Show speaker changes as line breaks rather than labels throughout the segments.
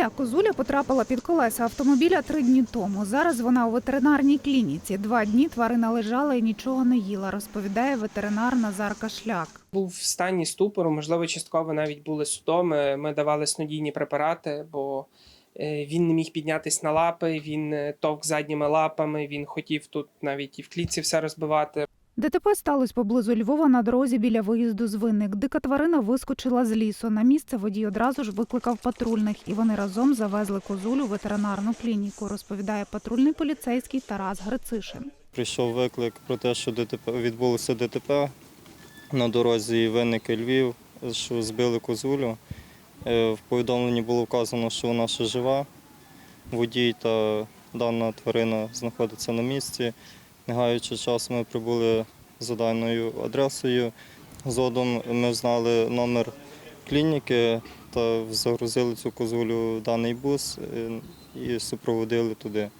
Ця козуля потрапила під колеса автомобіля три дні тому. Зараз вона у ветеринарній клініці. Два дні тварина лежала і нічого не їла, розповідає ветеринар Назар Кашляк.
Був в стані ступору, можливо, частково навіть були судоми. Ми давали снодійні препарати, бо е, він не міг піднятись на лапи, він е, товк задніми лапами, він хотів тут навіть і в клітці все розбивати.
ДТП сталося поблизу Львова на дорозі біля виїзду з винник. Дика тварина вискочила з лісу. На місце водій одразу ж викликав патрульних, і вони разом завезли козулю в ветеринарну клініку, розповідає патрульний поліцейський Тарас Грицишин.
Прийшов виклик про те, що ДТП відбулося ДТП на дорозі Винники Львів, що збили козулю. Е, В повідомленні було вказано, що вона ще жива. Водій та дана тварина знаходяться на місці. Не гаючи час, ми прибули за даною адресою. Згодом ми знали номер клініки та загрузили цю козулю в даний бус е, і супроводили туди.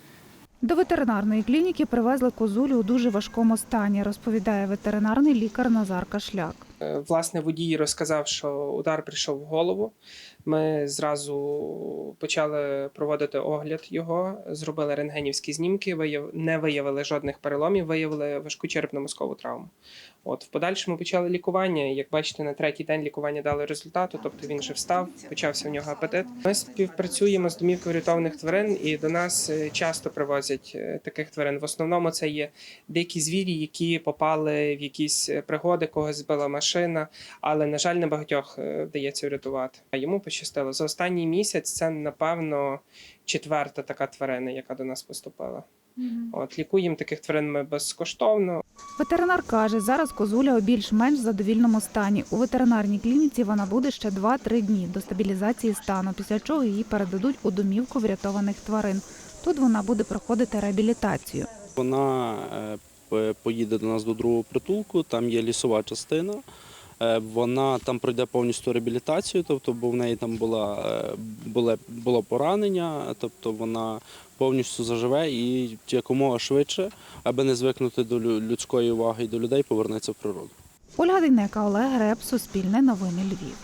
До ветеринарної клініки привезли козулю у дуже важкому стані, розповідає ветеринарний лікар Назар Кашляк.
Е, Власне, водій розказав, що удар прийшов в голову. Ми зразу почали проводити огляд його, зробили рентгенівські знімки, вияв... не виявили жодних переломів, виявили важку черепно-мозкову травму. От в подальшому почали лікування. Як бачите, на третій день лікування дали результату, тобто він вже встав, почався в нього апетит. Ми співпрацюємо з домівкою рятованих тварин, і до нас е, часто привозять е, таких тварин. В основному це є дикі звірі, які попали в якісь пригоди, когось збила машина, але на жаль, не багатьох е, вдається врятувати. А йому пощастило за останній місяць. Це напевно четверта така тварина, яка до нас поступила. От лікуємо таких тварин ми безкоштовно.
Ветеринар каже, зараз козуля у більш-менш задовільному стані. У ветеринарній клініці вона буде ще 2-3 дні до стабілізації стану, після чого її передадуть у домівку врятованих тварин. Тут вона буде проходити реабілітацію.
Вона е, поїде до нас до другого притулку, там є лісова частина. Е, Вона там пройде повністю реабілітацію, тобто, бо в неї там була, е, було, було поранення, тобто вона повністю заживе і якомога швидше, аби не звикнути до лю- людської уваги і до людей, повернеться в природу.
Ольга Дейнека, Олег Греб, Суспільне новини Львів.